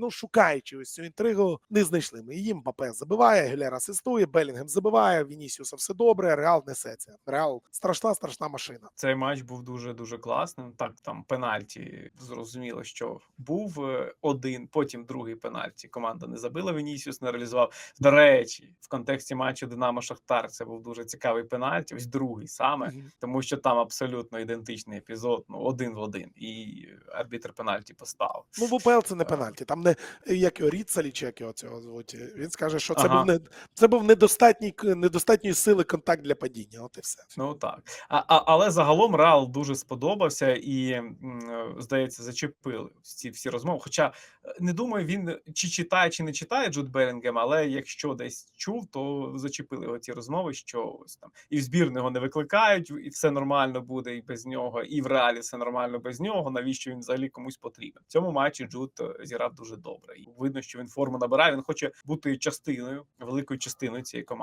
Ну, шукаючи ось цю інтригу, не знайшли. Ми її Мбапе забиває, Гіляр асистує, Белінгем забиває, Вінісіуса все добре, Реал несеться. Реал страшна, страшна машина. Цей матч був дуже дуже класним. Так, там пенальті зрозуміло, що був е, один, потім другий пенальті. Команда не забила. Вінісіус не реалізував. До речі, в контексті матчу Динамо Шахтар це був дуже цікавий пенальті. Ось другий саме, тому що там абсолютно ідентичний епізод, ну один в один, і арбітр пенальті поставив. Ну, в УПЛ це не пенальті. Там не як його Ріцалі, чи як його цього звуть. Він скаже, що це Ага. був не це був недостатній недостатньої сили контакт для падіння. От і все. Ну так. А, а, але загалом Реал дуже сподобався і, здається, зачепили ці всі розмови. Хоча е, не думаю, він чи читає, чи не читає Джуд Белінгем, але якщо десь чув, то зачепили його ці розмови, що ось там і в збірну його не викликають, і все нормально буде і без нього, і в реалі все нормально без нього. Навіщо він взагалі комусь потрібен? В цьому матчі Джуд е, зіграв дуже добре. І видно, що він форму набирає. Він хоче бути частиною, великою частиною цієї команди.